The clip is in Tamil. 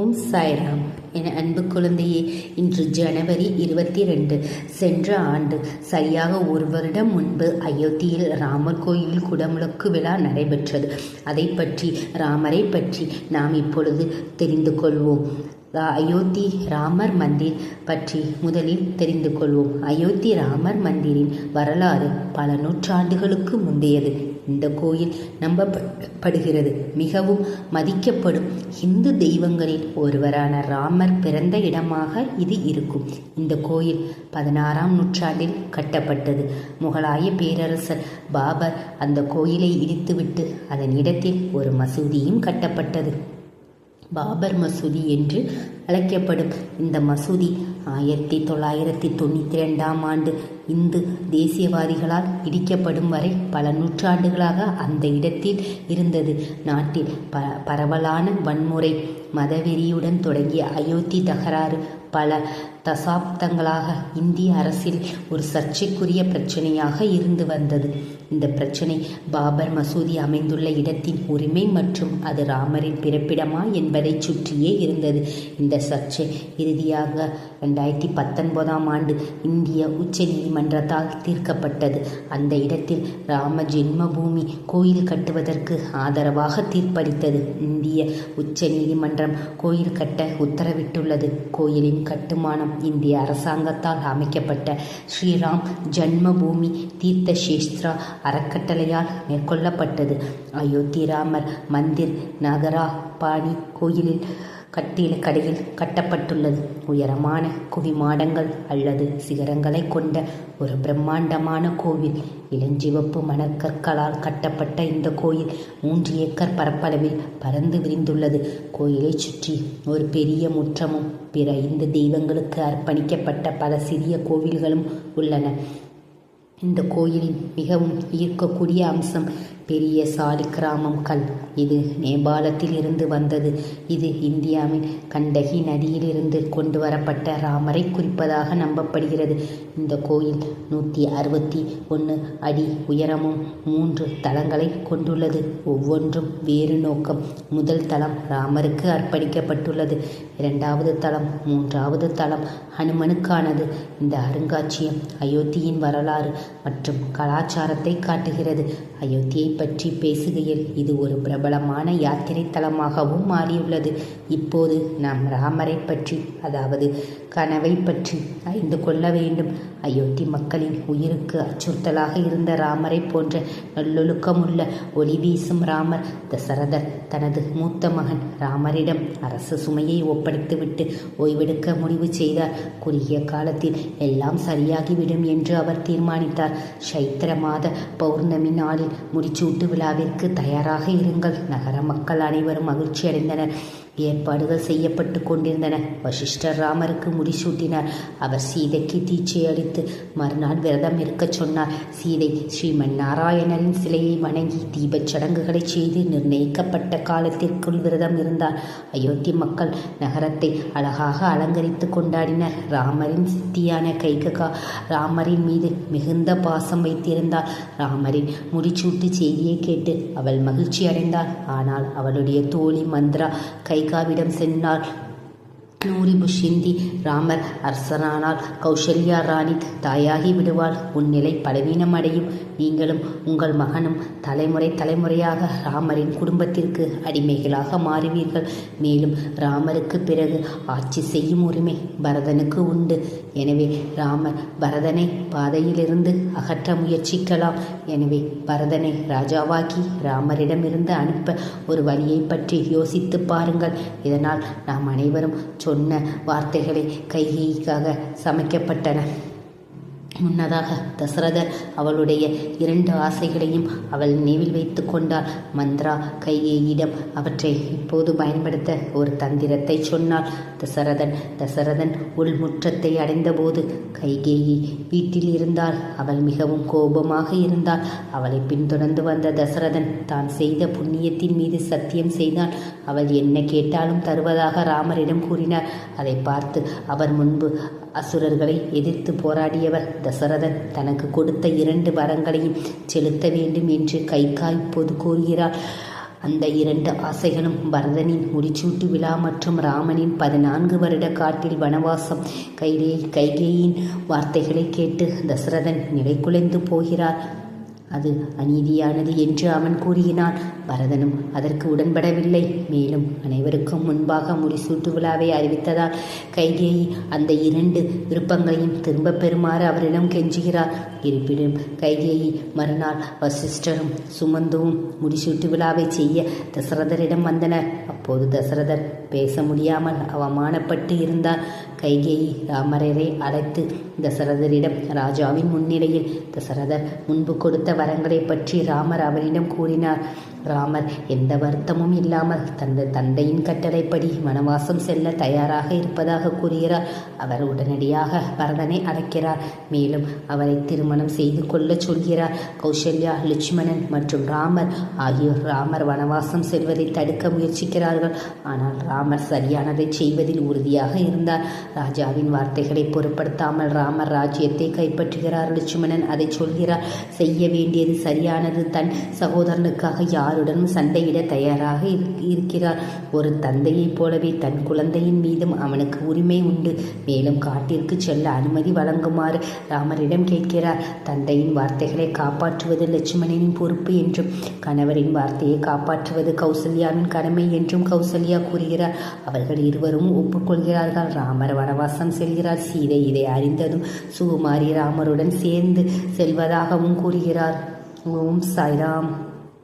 ஓம் சாய்ராம் என அன்பு குழந்தையே இன்று ஜனவரி இருபத்தி ரெண்டு சென்ற ஆண்டு சரியாக ஒரு வருடம் முன்பு அயோத்தியில் ராமர் கோயிலில் குடமுழக்கு விழா நடைபெற்றது. அதை பற்றி ராமரை பற்றி நாம் இப்பொழுது தெரிந்து கொள்வோம். அயோத்தி ராமர் மந்திர் பற்றி முதலில் தெரிந்து கொள்வோம். அயோத்தி ராமர் மந்திரின் வரலாறு பல நூற்றாண்டுகளுக்கு முந்தையது. இந்த கோயில் நம்பப்படுகிறது. மிகவும் மதிக்கப்படும் இந்து தெய்வங்களில் ஒருவரான ராமர் பிறந்த இடமாக இது இருக்கும். இந்த கோயில் பதினாறாம் நூற்றாண்டில் கட்டப்பட்டது. முகலாய பேரரசர் பாபர் அந்த கோயிலை இடித்துவிட்டு அதன் இடத்தில் ஒரு மசூதியும் கட்டப்பட்டது. பாபர் மசூதி என்று அழைக்கப்படும் இந்த மசூதி ஆயிரத்தி தொள்ளாயிரத்தி தொண்ணூற்றி ரெண்டாம் ஆண்டு இந்து தேசியவாதிகளால் இடிக்கப்படும் வரை பல நூற்றாண்டுகளாக அந்த இடத்தில் இருந்தது. நாட்டில் ப பரவலான வன்முறை மதவெறியுடன் தொடங்கிய அயோத்தி தகராறு பல தசாப்தங்களாக இந்திய அரசில் ஒரு சர்ச்சைக்குரிய பிரச்சனையாக இருந்து வந்தது. இந்த பிரச்சனை பாபர் மசூதி அமைந்துள்ள இடத்தின் உரிமை மற்றும் அது ராமரின் பிறப்பிடமா என்பதை சுற்றியே இருந்தது. இந்த சர்ச்சை இறுதியாக ரெண்டாயிரத்தி பத்தொன்பதாம் ஆண்டு இந்திய உச்ச நீதிமன்றத்தால் தீர்க்கப்பட்டது. அந்த இடத்தில் ராம ஜென்மபூமி கோயில் கட்டுவதற்கு ஆதரவாக தீர்ப்பளித்தது. இந்திய உச்ச நீதிமன்றம் கோயில் கட்ட உத்தரவிட்டுள்ளது. கோயிலின் கட்டுமானம் இந்திய அரசாங்கத்தால் அமைக்கப்பட்ட ஸ்ரீராம் ஜன்மபூமி தீர்த்த சேஸ்திரா அறக்கட்டளையால் மேற்கொள்ளப்பட்டது. அயோத்தி ராமர் மந்திர் நகரா பாணி கோயிலில் கட்டில கடையில் கட்டப்பட்டுள்ளது. உயரமான குவிமாடங்கள் அல்லது சிகரங்களை கொண்ட ஒரு பிரம்மாண்டமான கோவில். இளஞ்சிவப்பு மணற்கற்களால் கட்டப்பட்ட இந்த கோயில் மூன்று ஏக்கர் பரப்பளவில் பறந்து விரிந்துள்ளது. கோயிலை சுற்றி ஒரு பெரிய முற்றமும் பிற இந்து தெய்வங்களுக்கு அர்ப்பணிக்கப்பட்ட பல சிறிய கோவில்களும் உள்ளன. இந்த கோயிலின் மிகவும் ஈர்க்கக்கூடிய அம்சம் பெரிய சாலிக்கிராமம் கல். இது நேபாளத்தில் இருந்து வந்தது. இது இந்தியாவின் கண்டகி நதியிலிருந்து கொண்டு வரப்பட்ட ராமரை குறிப்பதாக நம்பப்படுகிறது. இந்த கோயில் நூற்றி அறுபத்தி ஒன்று அடி உயரமும் மூன்று தளங்களை கொண்டுள்ளது. ஒவ்வொன்றும் வேறு நோக்கம். முதல் தளம் ராமருக்கு அர்ப்பணிக்கப்பட்டுள்ளது. இரண்டாவது தளம் மூன்றாவது தளம் ஹனுமனுக்கானது. இந்த அருங்காட்சியம் அயோத்தியின் வரலாறு மற்றும் கலாச்சாரத்தை காட்டுகிறது. அயோத்தியை பற்றி பேசுகையில் இது ஒரு பிரபலமான யாத்திரை தலமாகவும் மாறியுள்ளது. இப்போது நாம் ராமரை பற்றி அதாவது கனவை பற்றி அறிந்து கொள்ள வேண்டும். அயோத்தி மக்களின் உயிருக்கு அச்சுறுத்தலாக இருந்த ராமரை போன்ற நல்லொழுக்கமுள்ள ஒளி வீசும் ராமர் தசரதர் தனது மூத்த மகன் ராமரிடம் அரசு சுமையை ஒப்படைத்துவிட்டு ஓய்வெடுக்க முடிவு செய்தார். குறுகிய காலத்தில் எல்லாம் சரியாகிவிடும் என்று அவர் தீர்மானித்தார். சைத்திர மாத பௌர்ணமி நாளில் முடிச்சு சூட்டு விழாவிற்கு தயாராக இருங்கள். நகர மக்கள் அனைவரும் மகிழ்ச்சி அடைந்தனர் ஏற்பாடுகள் செய்யப்பட்டு கொண்டிருந்தன. வசிஷ்டர் ராமருக்கு முடிசூட்டினார். அவர் சீதைக்கு தீட்சை அளித்து மறுநாள் விரதம் இருக்கச் சொன்னார். சீதை ஸ்ரீமன் நாராயணனின் சிலையை வணங்கி தீபச் சடங்குகளை செய்து நிர்ணயிக்கப்பட்ட காலத்திற்குள் விரதம் இருந்தார். அயோத்தி மக்கள் நகரத்தை அழகாக அலங்கரித்து கொண்டாடினர். ராமரின் சித்தியான கைககா ராமரின் மீது மிகுந்த பாசம் வைத்திருந்தார். ராமரின் முடிச்சூட்டு செய்தியை கேட்டு அவள் மகிழ்ச்சி அடைந்தாள் ஆனால் அவளுடைய தோழி மந்த்ரா கை ரேகாவிடம் சென்றார் நூரி புஷிந்தி ராமர் அரசனானால் கௌசல்யா ராணி தாயாகி விடுவாள் உன் நிலை பலவீனமடையும் நீங்களும் உங்கள் மகனும் தலைமுறை தலைமுறையாக ராமரின் குடும்பத்திற்கு அடிமைகளாக மாறுவீர்கள் மேலும் ராமருக்கு பிறகு ஆட்சி செய்யும் உரிமை பரதனுக்கு உண்டு எனவே ராமர் பரதனை பாதையிலிருந்து அகற்ற முயற்சிக்கலாம் எனவே பரதனை ராஜாவாக்கி ராமரிடமிருந்து அனுப்ப ஒரு வழியை பற்றி யோசித்து பாருங்கள் இதனால் நாம் அனைவரும் சொல் சொன்ன வார்த்தைகளை கைகைக்காக சமைக்கப்பட்டன. முன்னதாக தசரதர் அவளுடைய இரண்டு ஆசைகளையும் அவள் நினைவில் வைத்து கொண்டாள். மந்த்ரா கைகேயிடம் அவற்றை இப்போது பயன்படுத்த ஒரு தந்திரத்தை சொன்னாள். தசரதன் தசரதன் உள்முற்றத்தை அடைந்தபோது கைகேயி வீட்டில் இருந்தால் அவள் மிகவும் கோபமாக இருந்தாள். அவளை பின்தொடர்ந்து வந்த தசரதன் தான் செய்த புண்ணியத்தின் மீது சத்தியம் செய்தான் அவள் என்ன கேட்டாலும் தருவதாக ராமரிடம் கூறினார் அதை பார்த்து அவர் முன்பு அசுரர்களை எதிர்த்து போராடியவர் தசரதன். தனக்கு கொடுத்த இரண்டு வரங்களையும் செலுத்த வேண்டும் என்று கைகாய் இப்போது கூறுகிறார் அந்த இரண்டு ஆசைகளும் பரதனின் முடிச்சூட்டு விழா மற்றும் ராமனின் பதினான்கு வருட காட்டில் வனவாசம் கைகே கைகேயின் வார்த்தைகளை கேட்டு தசரதன் நிலைகுலைந்து போகிறார் அது அநீதியானது என்று அவன் கூறினான். பரதனும் அதற்கு உடன்படவில்லை. மேலும் அனைவருக்கும் முன்பாக முடிசூட்டு விழாவை அறிவித்ததால் கைகேயி அந்த இரண்டு விருப்பங்களையும் திரும்பப் பெறுமாறு அவரிடம் கெஞ்சுகிறார். இருப்பினும் கைகேயி மறுநாள் வசிஷ்டரும் சுமந்துவும் முடிசூட்டு விழாவை செய்ய தசரதரிடம் வந்தனர். அப்போது தசரதர் பேச முடியாமல் அவமானப்பட்டு இருந்தார். கைகேயி ராமரரை அழைத்து தசரதரிடம் ராஜாவின் முன்னிலையில். தசரதர் முன்பு கொடுத்த வரங்களை பற்றி ராமர் அவரிடம் கூறினார். ராமர் எந்த வருத்தமும் இல்லாமல் தனது தந்தையின் கட்டளைப்படி வனவாசம் செல்ல தயாராக இருப்பதாக கூறுகிறார். அவர் உடனடியாக பரதனை அழைக்கிறார். மேலும் அவரை திருமணம் செய்து கொள்ளச் சொல்கிறார். கௌசல்யா லட்சுமணன் மற்றும் ராமர் ஆகியோர் ராமர் வனவாசம் செல்வதை தடுக்க முயற்சிக்கிறார்கள். ஆனால் ராமர் சரியானதை செய்வதில் உறுதியாக இருந்தார். ராஜாவின் வார்த்தைகளை பொருட்படுத்தாமல் ராமர் ராஜ்யத்தை கைப்பற்றுகிறார். லட்சுமணன் அதை சொல்கிறார். செய்ய வேண்டியது சரியானது. தன் சகோதரனுக்காக யாருடனும் சண்டையிட தயாராக இருக்கிறார். ஒரு தந்தையைப் போலவே தன் குழந்தையின் மீதும் அவனுக்கு உரிமை உண்டு. மேலும் காட்டிற்கு செல்ல அனுமதி வழங்குமாறு ராமரிடம் கேட்கிறார். தந்தையின் வார்த்தைகளை காப்பாற்றுவது லட்சுமணனின் பொறுப்பு என்றும் கணவரின் வார்த்தையை காப்பாற்றுவது கௌசல்யாவின் கடமை என்றும் கௌசல்யா கூறுகிறார். அவர்கள் இருவரும் ஒப்புக்கொள்கிறார்கள். ராமர் வனவாசம் செல்கிறார். சீதை இதை அறிந்ததும் சுகுமாரி ராமருடன் சேர்ந்து செல்வதாகவும் கூறுகிறார். ஓம் சாய்ராம்.